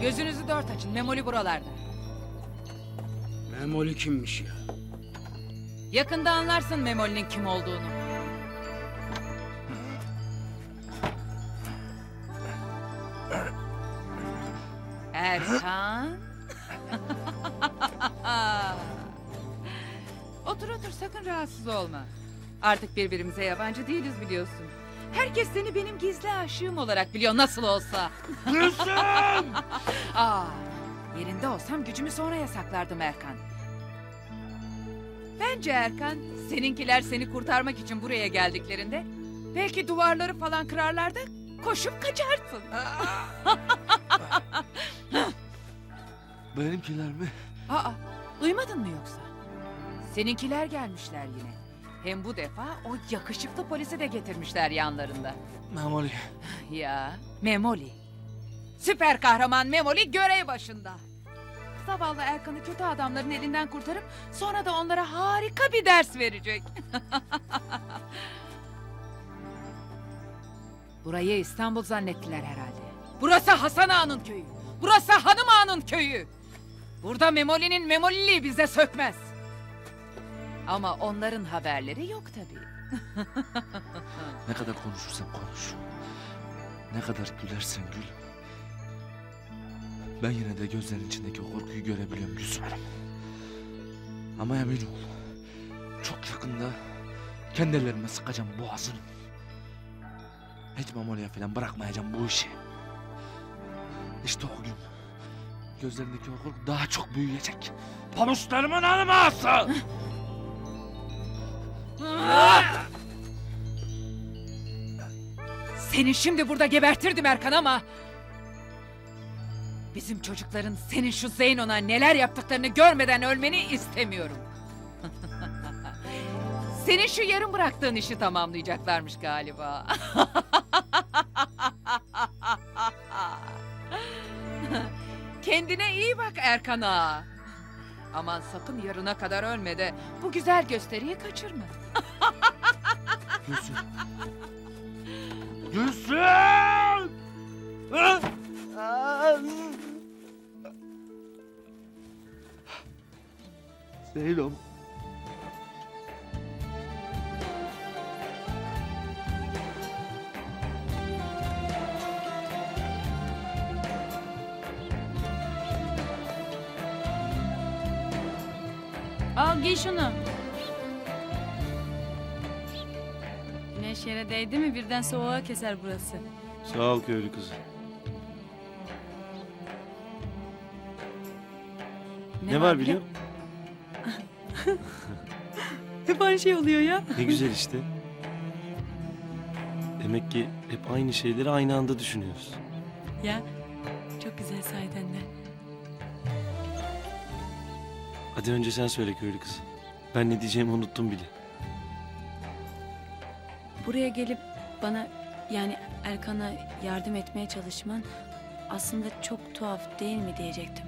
Gözünüzü dört açın. Memoli buralarda. Memoli kimmiş ya? Yakında anlarsın Memoli'nin kim olduğunu. Erkan. otur otur sakın rahatsız olma. Artık birbirimize yabancı değiliz biliyorsun. Herkes seni benim gizli aşığım olarak biliyor nasıl olsa. Aa, yerinde olsam gücümü sonraya saklardım Erkan. Bence Erkan, seninkiler seni kurtarmak için buraya geldiklerinde belki duvarları falan kırarlardı, koşup kaçarsın. Benimkiler mi? Aa, duymadın mı yoksa? Seninkiler gelmişler yine. Hem bu defa o yakışıklı polisi de getirmişler yanlarında. Memoli. Ya, Memoli. Süper kahraman Memoli görev başında. Zavallı Erkan'ı kötü adamların elinden kurtarıp sonra da onlara harika bir ders verecek. Burayı İstanbul zannettiler herhalde. Burası Hasan Ağa'nın köyü. Burası Hanım Ağa'nın köyü. Burada Memoli'nin Memoliliği bize sökmez. Ama onların haberleri yok tabii. Ne kadar konuşursan konuş. Ne kadar gülersen gül. Ben yine de gözlerin içindeki korkuyu görebiliyorum Gülsümer'im. Ama emin ol. Çok yakında kendi ellerime sıkacağım boğazını. Hiç Memoli'ye falan bırakmayacağım bu işi. İşte o gün gözlerindeki o korku daha çok büyüyecek. Pamuçlarımın alması! Seni şimdi burada gebertirdim Erkan ama... Bizim çocukların senin şu Zeyno'na neler yaptıklarını görmeden ölmeni istemiyorum. senin şu yarım bıraktığın işi tamamlayacaklarmış galiba. Kendine iyi bak Erkan ağa. Aman sakın yarına kadar ölme de bu güzel gösteriyi kaçırma. Gülsün. Gülsün! Zeynep. Al giy şunu. Güneş yere değdi mi birden soğuğa keser burası. Sağ ol köylü kızı. Ne, var biliyor musun? Hep aynı şey oluyor ya. Ne güzel işte. Demek ki hep aynı şeyleri aynı anda düşünüyoruz. Ya çok güzel sahiden de. Hadi önce sen söyle köylü kızı. Ben ne diyeceğimi unuttum bile. Buraya gelip bana yani Erkan'a yardım etmeye çalışman aslında çok tuhaf değil mi diyecektim.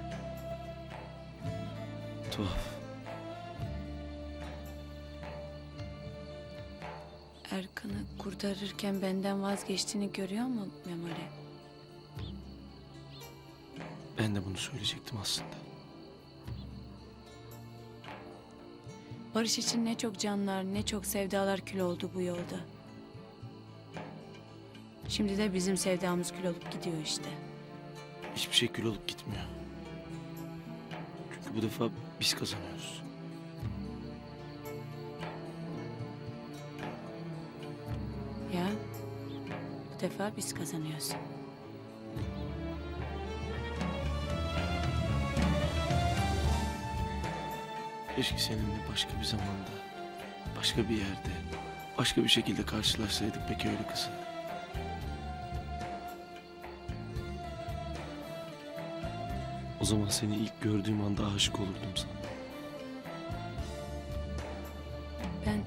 Tuhaf. Erkan'ı kurtarırken benden vazgeçtiğini görüyor mu Memoli? Ben de bunu söyleyecektim aslında. Barış için ne çok canlar ne çok sevdalar kül oldu bu yolda. Şimdi de bizim sevdamız kül olup gidiyor işte. Hiçbir şey kül olup gitmiyor. Çünkü bu defa biz kazanıyoruz. Ya bu defa biz kazanıyoruz. Keşke seninle başka bir zamanda, başka bir yerde, başka bir şekilde karşılaşsaydık be köylü kızı. O zaman seni ilk gördüğüm anda aşık olurdum sana. Ben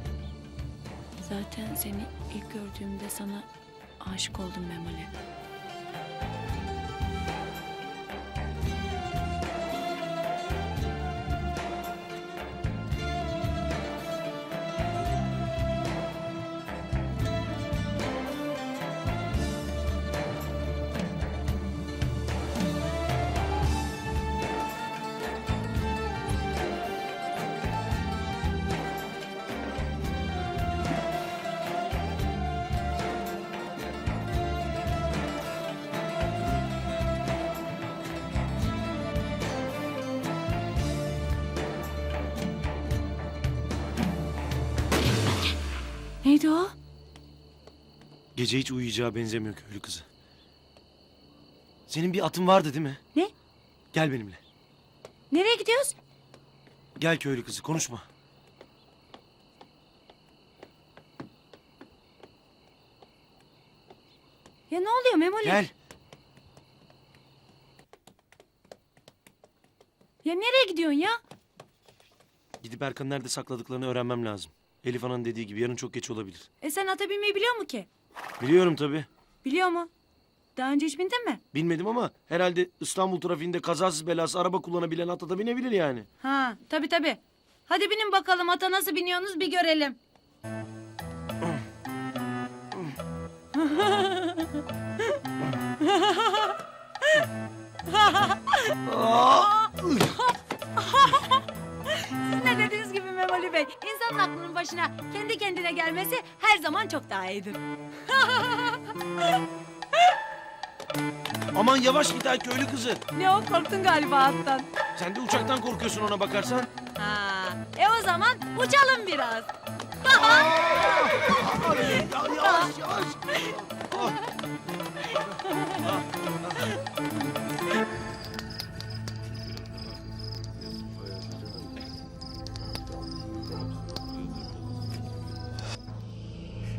zaten seni ilk gördüğümde sana aşık oldum Memoli. Neydi o? Gece hiç uyuyacağı benzemiyor köylü kızı. Senin bir atın vardı değil mi? Ne? Gel benimle. Nereye gidiyoruz? Gel köylü kızı konuşma. Ya ne oluyor Memoli? Gel. Ya nereye gidiyorsun ya? Gidip Erkan'ı nerede sakladıklarını öğrenmem lazım. Elif Ana'nın dediği gibi yarın çok geç olabilir. E sen ata binmeyi biliyor mu ki? Biliyorum tabii. Biliyor mu? Daha önce hiç bindin mi? Bilmedim ama herhalde İstanbul trafiğinde kazasız belası araba kullanabilen ata da binebilir yani. Ha tabii tabii. Hadi binin bakalım ata nasıl biniyorsunuz bir görelim. Siz ne dediğiniz gibi Memoli Bey. İnsanın aklının başına kendi kendine gelmesi her zaman çok daha iyidir. Aman yavaş git ha köylü kızı. Ne o korktun galiba attan. Sen de uçaktan korkuyorsun ona bakarsan. Ha, e o zaman uçalım biraz. Yavaş yavaş.